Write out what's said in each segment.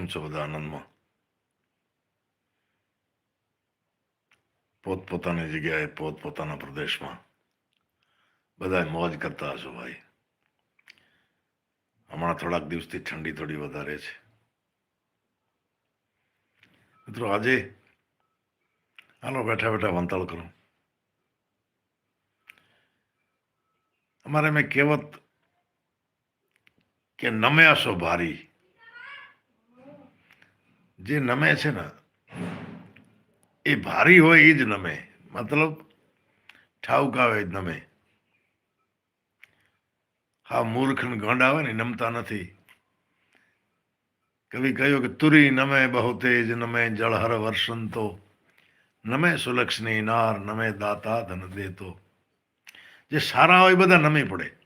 કેમ છો બધા આનંદમાં પોતપોતાની જગ્યાએ પોતપોતાના પ્રદેશમાં બધા મોજ કરતા હશો ભાઈ હમણાં થોડાક દિવસથી ઠંડી થોડી વધારે છે મિત્રો આજે હાલો બેઠા બેઠા વંતાળ કરો અમારે મેં કહેવત કે નમ્યા છો ભારી જે નમે છે ને, એ ભારી હોય એ જ નમે. મતલબ ઠાવકા હોય જ નમે. હા મૂર્ખ ને ગંડ આવે ને નમતા નથી. કવિ કહ્યું કે, તુરી નમે બહુ તેજ, નમે જળહર વર્ષંતો નમે સુલક્ષની નાર, નમે દાતા ધન દેતો. જે સારા હોય બધા નમી પડે.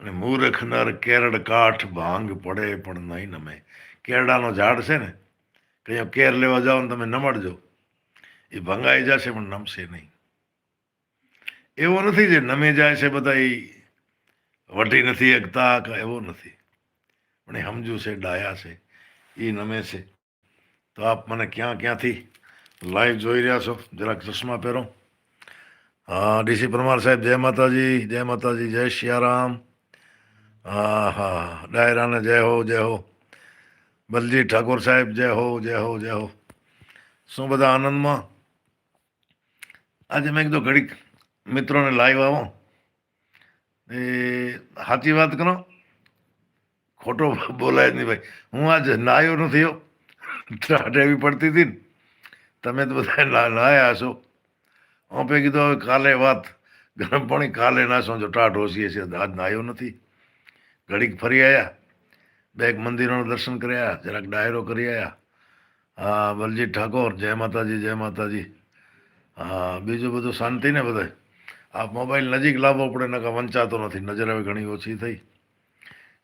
અને મૂર્ખ નર કેરડ કાઠ ભાંગ પડે પણ નહીં નમે. કેરડાનો ઝાડ છે ને કંઈ કેર લેવા જાઓ ને તમે નમડજો. એ ભંગાઈ જશે પણ નમશે નહીં. એવો નથી જે નમી જાય છે બધા એ વટી નથી એકતા કે એવો નથી. પણ એ સમજુ છે, ડાયા છે, એ નમે છે. તો આપ મને ક્યાં ક્યાંથી લાઈવ જોઈ રહ્યા છો? જરાક ચશ્મા પહેરો. હા, ડીસી પરમાર સાહેબ, જય માતાજી જય માતાજી, જય સિયારામ હા હા ડાયરાને જય હો જય હો. બલજી ઠાકોર સાહેબ, જય હો જય હો જય હો. શું બધા આનંદમાં? આજે મેં કીધું ઘડીક મિત્રોને લાઈવ આવો. એ સાચી વાત કરો. ખોટો બોલાય જ નહીં ભાઈ. હું આજ નાયો નથી હો ત્રાટ એવી પડતી હતી ને. તમે તો બધા ના- નાયા હશો. પે કીધું, હવે કાલે વાત. ગરમ પાણી કાલે ના જો ટાટ ઓછીએ છે આજ નાયો નથી. ઘડીક ફરી આવ્યા બે એક મંદિરોનું દર્શન કર્યા જરાક ડાયરો કરી આવ્યા હા, બલજી ઠાકોર, જય માતાજી જય માતાજી. હા, બીજું બધું શાંતિ ને બધે? આ મોબાઈલ નજીક લાવવો પડે નકા વંચાતો નથી. નજર હવે ઘણી ઓછી થઈ.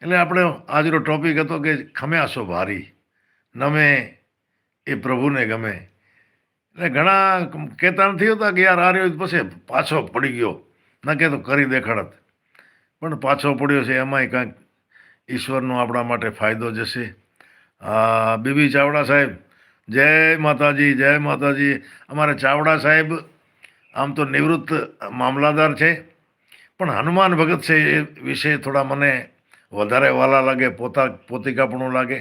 એટલે આપણે આજનો ટોપિક હતો કે ખમ્યાશો ભારી? નમે એ પ્રભુને ગમે. એટલે ઘણા કહેતા નથી હોતા કે યાર આ રહ્યો પછી પાછો પડી ગયો. ન કે કરી દેખાડત. પણ પાછો પડ્યો છે, એમાંય કાંઈક ઈશ્વરનો આપણા માટે ફાયદો જશે. બીબી ચાવડા સાહેબ, જય માતાજી જય માતાજી. અમારે ચાવડા સાહેબ આમ તો નિવૃત્ત મામલાદાર છે, પણ હનુમાન ભગત છે એ વિશે થોડા મને વધારે વાલા લાગે, પોતા, પોતિકાપણું લાગે.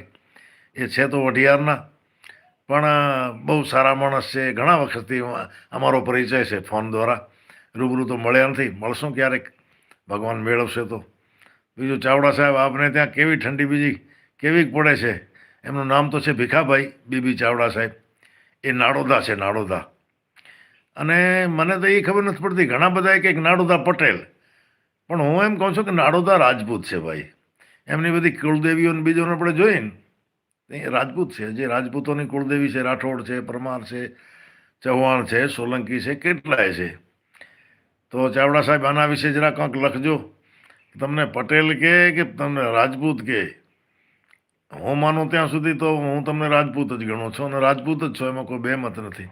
એ છે તો વઢિયારના. પણ બહુ સારા માણસ છે, ઘણા વખતથી અમારો પરિચય છે ફોન દ્વારા. રૂબરૂ તો મળ્યા નથી. મળશું ક્યારેક. ભગવાન મેળવશે તો. બીજું ચાવડા સાહેબ, આપને ત્યાં કેવી ઠંડી બીજી કેવી પડે છે? એમનું નામ તો છે ભીખાભાઈ, બીબી ચાવડા સાહેબ. એ નાડોદા છે, નાડોદા. અને મને તો એ ખબર નથી પડતી, ઘણા બધા કંઈક નાડોદા પટેલ. પણ હું એમ કહું છું કે નાડોદા રાજપૂત છે ભાઈ. એમની બધી કુળદેવીઓને બીજોને આપણે જોઈએ ને એ રાજપૂત છે. જે રાજપૂતોની કુળદેવી છે, રાઠોડ છે, પરમાર છે, ચૌહાણ છે, સોલંકી છે, કેટલાય છે. તો ચાવડા સાહેબ, આના વિશે જરા કંઈક લખજો. તમને પટેલ કે કે તમને રાજપૂત કે? હું માનું ત્યાં સુધી તો હું તમને રાજપૂત જ ગણું છું અને રાજપૂત જ છો, એમાં કોઈ બેમત નથી.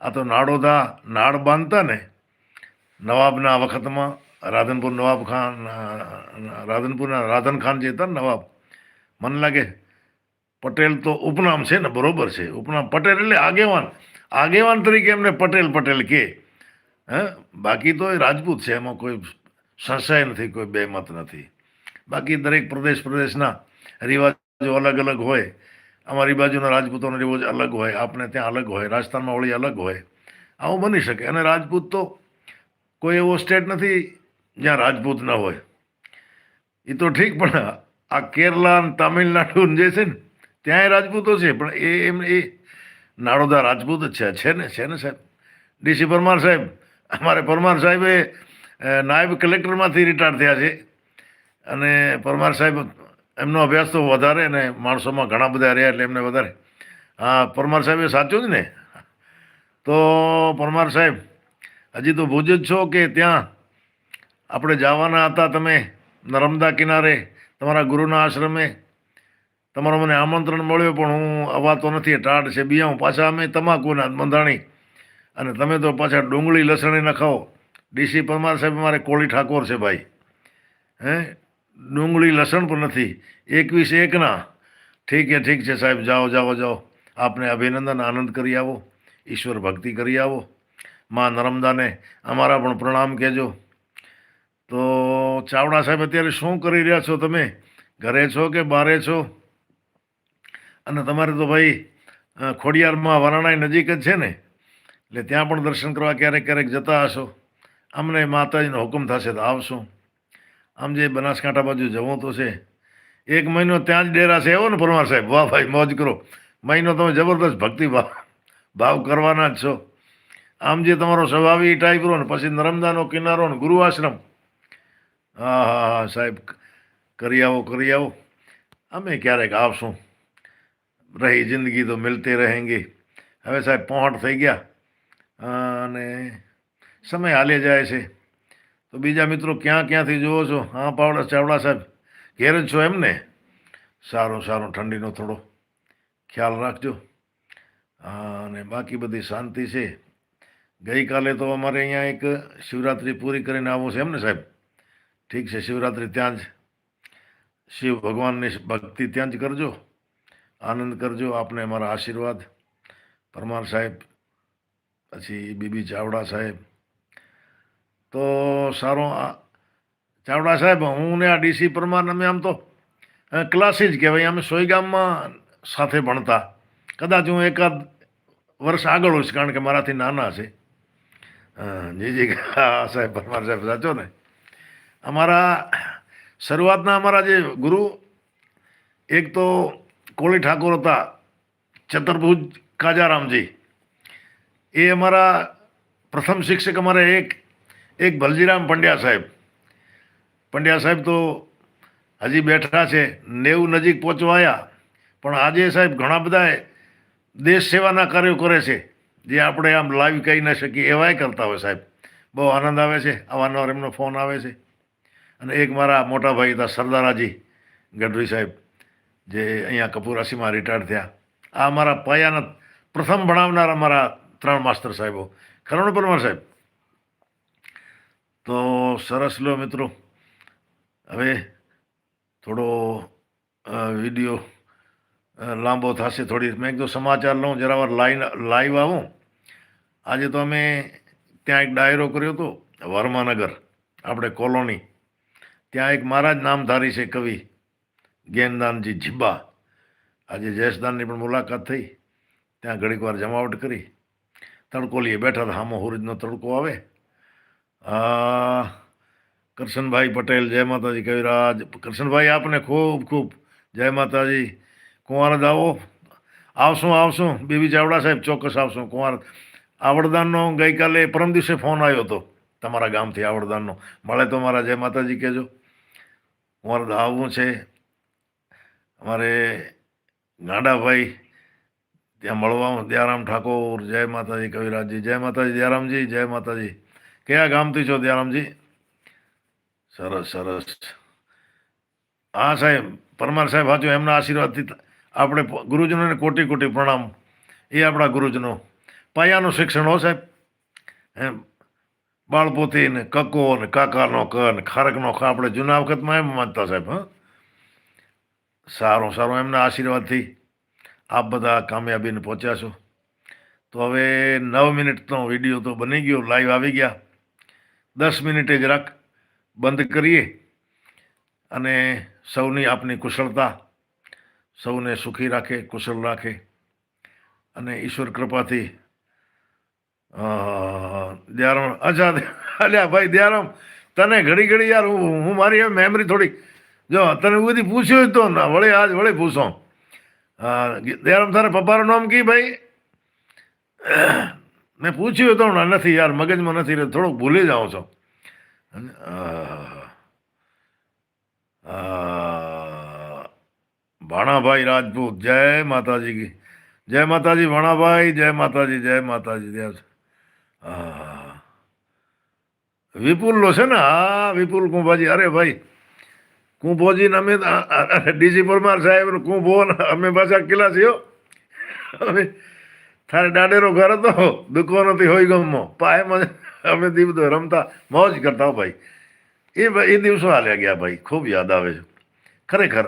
આ તો નાડોદા નાડ બાંધતા ને નવાબના વખતમાં, રાધનપુર નવાબ ખાન, રાધનપુરના રાધન ખાન જે હતા ને નવાબ, મને લાગે પટેલ તો ઉપનામ છે ને, બરોબર છે. ઉપનામ પટેલ એટલે આગેવાન. આગેવાન તરીકે એમને પટેલ પટેલ કે. હે? બાકી તો એ રાજપૂત છે, એમાં કોઈ સંશય નથી, કોઈ બેમત નથી. બાકી દરેક પ્રદેશ પ્રદેશના રિવાજો અલગ અલગ હોય. અમારી બાજુના રાજપૂતોનો રિવાજ અલગ હોય, આપણે ત્યાં અલગ હોય, રાજસ્થાનમાં વળી અલગ હોય. આવું બની શકે. અને રાજપૂત તો કોઈ એવો સ્ટેટ નથી જ્યાં રાજપૂત ન હોય. એ તો ઠીક, પણ આ કેરલા તામિલનાડુ જે છે ને, ત્યાંય રાજપૂતો છે, પણ એ એમ એ નાડોદા રાજપૂત જ છે. છે ને છે ને સાહેબ? ડીસી પરમાર સાહેબ અમારે પરમાર સાહેબે નાયબ કલેક્ટરમાંથી રિટાયર થયા છે. અને પરમાર સાહેબ એમનો અભ્યાસ તો વધારે ને માણસોમાં ઘણા બધા રહ્યા એટલે એમને વધારે. હા, પરમાર સાહેબે સાચું જ ને? તો પરમાર સાહેબ, હજી તો ભુજ જ છો કે ત્યાં? આપણે જવાના હતા તમે નર્મદા કિનારે, તમારા ગુરુના આશ્રમે. તમારો મને આમંત્રણ મળ્યું પણ હું અવાતો નથી ટાઢ છે બિયા પાછા અમે તમાકુના બંધાણી અને તમે તો પાછા ડુંગળી લસણી ન ખાઓ. ડીસી પરમાર સાહેબ મારે કોળી ઠાકોર છે ભાઈ. હે? ડુંગળી લસણ પણ નથી. એકવીસ એકના. ઠીક છે ઠીક છે સાહેબ, જાઓ જાઓ જાઓ. આપને અભિનંદન, આનંદ કરી આવો. ઈશ્વર ભક્તિ કરી આવો. માં નર્મદાને અમારા પણ પ્રણામ કહેજો. તો ચાવડા સાહેબ, અત્યારે શું કરી રહ્યા છો તમે? ઘરે છો કે બારે છો? અને તમારે તો ભાઈ ખોડિયારમાં વરાણાઈ નજીક જ છે ને? એટલે ત્યાં પણ દર્શન કરવા ક્યારેક ક્યારેક જતા હશો. અમને માતાજીનો હુકમ થશે તો આવશું. આમ જે બનાસકાંઠા બાજુ જવું તો છે. એક મહિનો ત્યાં જ ડેરા છે. એવો ને પરમાર સાહેબ? વાહ ભાઈ, મોજ કરો. મહિનો તમે જબરદસ્ત ભક્તિ ભાવ ભાવ કરવાના જ છો. આમ જે તમારો સ્વભાવી ટાઈપ રહો ને, પછી નર્મદાનો કિનારો ને ગુરુ આશ્રમ. હા હા હા, સાહેબ, કરી આવો કરી આવો. અમે ક્યારેક આવશું. રહી જિંદગી તો મિલતે રહેંગે. હવે સાહેબ પહોંટ થઈ ગયા. અને સમય હાલે જાય છે. તો બીજા મિત્રો ક્યાં ક્યાંથી જુઓ છો? હા, પાવડા ચાવડા સાહેબ, ઘેર જ છો એમને સારું સારું, ઠંડીનો થોડો ખ્યાલ રાખજો. અને બાકી બધી શાંતિ છે. ગઈકાલે તો અમારે અહીંયા એક શિવરાત્રિ પૂરી કરીને આવો છે એમ ને સાહેબ? ઠીક છે, શિવરાત્રિ ત્યાં જ. શિવ ભગવાનની ભક્તિ ત્યાં જ કરજો. આનંદ કરજો, આપને અમારા આશીર્વાદ. પરમાર સાહેબ પછી બીબી ચાવડા સાહેબ. તો સારો ચાવડા સાહેબ હું ને આ ડીસી પરમાર અમે આમ તો ક્લાસી જ કહેવાય. અમે સોયગામમાં સાથે ભણતા. કદાચ હું એકાદ વર્ષ આગળ હોઈશ, કારણ કે મારાથી નાના છે. જીજી જી સાહેબ, પરમાર સાહેબ, સાચો ને? અમારા, શરૂઆતના અમારા જે ગુરુ, એક તો કોળી ઠાકોર હતા, ચતુર્ભુજ કાજારામજી. એ અમારા પ્રથમ શિક્ષક અમારે એક એક ભલજીરામ પંડ્યા સાહેબ. પંડ્યા સાહેબ તો હજી બેઠા છે, નેવું નજીક પહોંચવાયા પણ આજે સાહેબ ઘણા બધા દેશ સેવાના કાર્યો કરે છે, જે આપણે આમ લાઈવ કહી ન શકીએ એવાય કરતા હોય સાહેબ. બહુ આનંદ આવે છે અવારનવાર એમનો ફોન આવે છે. અને એક મારા મોટા ભાઈ હતા, સરદારાજી ગઢવી સાહેબ, જે અહીંયા કપૂરાસીમાં રિટાયર્ડ થયા. આ અમારા પાયાના પ્રથમ ભણાવનાર અમારા ત્રણ માસ્તર સાહેબો ખરણ પરમાર સાહેબ. તો સરસ લો મિત્રો. હવે થોડો વીડિયો લાંબો થશે થોડી. મેં કીધું સમાચાર લઉં, જરા વાર લાઈન, લાઈવ આવું. આજે તો અમે ત્યાં એક ડાયરો કર્યો હતો, વર્માનગર, આપણે કોલોની. ત્યાં એક મારા જ નામધારી છે કવિ જ્ઞાનદાનજી જીબ્બા. આજે જયેશદાનની પણ મુલાકાત થઈ. ત્યાં ઘડીક વાર જમાવટ કરી. તડકો લઈએ. બેઠા હતા, હામો હોરજનો તડકો આવે. કરશનભાઈ પટેલ, જય માતાજી, કવિરાજ. કરશનભાઈ, આપને ખૂબ ખૂબ જય માતાજી. કુંવાર જ આવો. આવશું આવશું. બીબી ચાવડા સાહેબ, ચોક્કસ આવશું. કુંવાર, આવડદાનનો ગઈકાલે, પરમ દિવસે ફોન આવ્યો હતો તમારા ગામથી આવડદાનનો. મળે તો મારા જય માતાજી કહેજો. કુંવાર આવવું છે. અમારે ગાંડાભાઈ ત્યાં મળવા દયારામ ઠાકોર, જય માતાજી, કવિરાજજી, જય માતાજી, દયારામજી, જય માતાજી. કયા ગામથી છો દયારામજી? સરસ સરસ. હા સાહેબ, પરમાર સાહેબ સાચું એમના આશીર્વાદથી આપણે ગુરુજનોને કોટી કોટી પ્રણામ. એ આપણા ગુરુજનો. પાયાનું શિક્ષણ હો સાહેબ. એમ બાળપોથી ને કકો ને કાકાનો ક ને ખારકનો ખ, આપણે જૂના વખતમાં એમ માનતા સાહેબ, હા. સારું સારું એમના આશીર્વાદથી. આપ બધા કામયાબીને પહોંચ્યા છો. તો હવે નવ મિનિટનો વીડિયો તો બની ગયો, લાઈવ આવી ગયા. દસ મિનિટે જરાક બંધ કરીએ. અને સૌની આપની કુશળતા, સૌને સુખી રાખે, કુશળ રાખે. અને ઈશ્વર કૃપાથી દયારામ અચ્છા અલ્યા ભાઈ દયારામ, તને ઘડી ઘડી યાર હું હું મારી મેમરી થોડી જો, તને બધી પૂછ્યું તો ના, વળે આજ વળે પૂછો. દયારામ તારે પપ્પાનું નામ કી ભાઈ મેં પૂછ્યું તો નથી યાર, મગજમાં નથી રહે થોડુંક ભૂલી જાઉં છો ભાણાભાઈ રાજપૂત, જય માતાજી જય માતાજી ભાણાભાઈ, જય માતાજી જય માતાજી આહ. વિપુલ લો છે ને, હા, વિપુલ કુંભાજી, અરે ભાઈ કુંભોજી અમે ડીસી પરમાર સાહેબ કુંભો અમે પાછા કિલ્લા હો. અમે, થારે દાડેરો ઘર હતો દુખો નથી હોય ગમો. પાયમાં અમે દીવ રમતા, મોજ કરતા ભાઈ. એ એ દિવસો હાલ્યા ગયા ભાઈ, ખૂબ યાદ આવે છે. ખરેખર,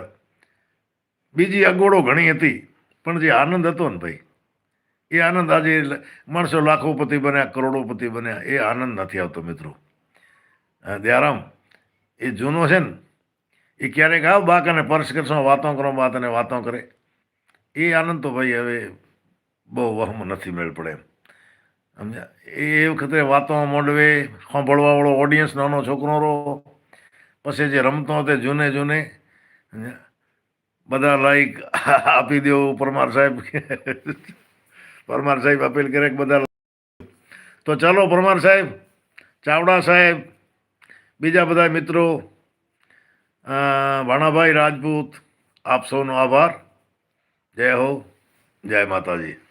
બીજી અગવડો ઘણી હતી, પણ જે આનંદ હતો ને ભાઈ, એ આનંદ આજે માણસો લાખોપતિ બન્યા, કરોડોપતિ બન્યા, એ આનંદ નથી આવતો મિત્રો. દયારામ, એ જૂનો છે ને એ ક્યારેક આવ બાક અને પર્શ કરશો વાતો કરો, વાત અને વાતો કરે. એ આનંદ તો ભાઈ હવે બહુ વહમ નથી મેળ પડે એમ. સમજ્યા? એ વખતે વાતો મોડવે સાંભળવાવાળો ઓડિયન્સ નાનો છોકરો રહો, પછી જે રમતો તે જૂને જૂને બધા લાઈક આપી દો પરમાર સાહેબ પરમાર સાહેબ અપીલ કરે બધા તો ચાલો પરમાર સાહેબ, ચાવડા સાહેબ, બીજા બધા મિત્રો અ, ભાણાભાઈ રાજપૂત આપ સૌનો આભાર. જય હો જય માતાજી.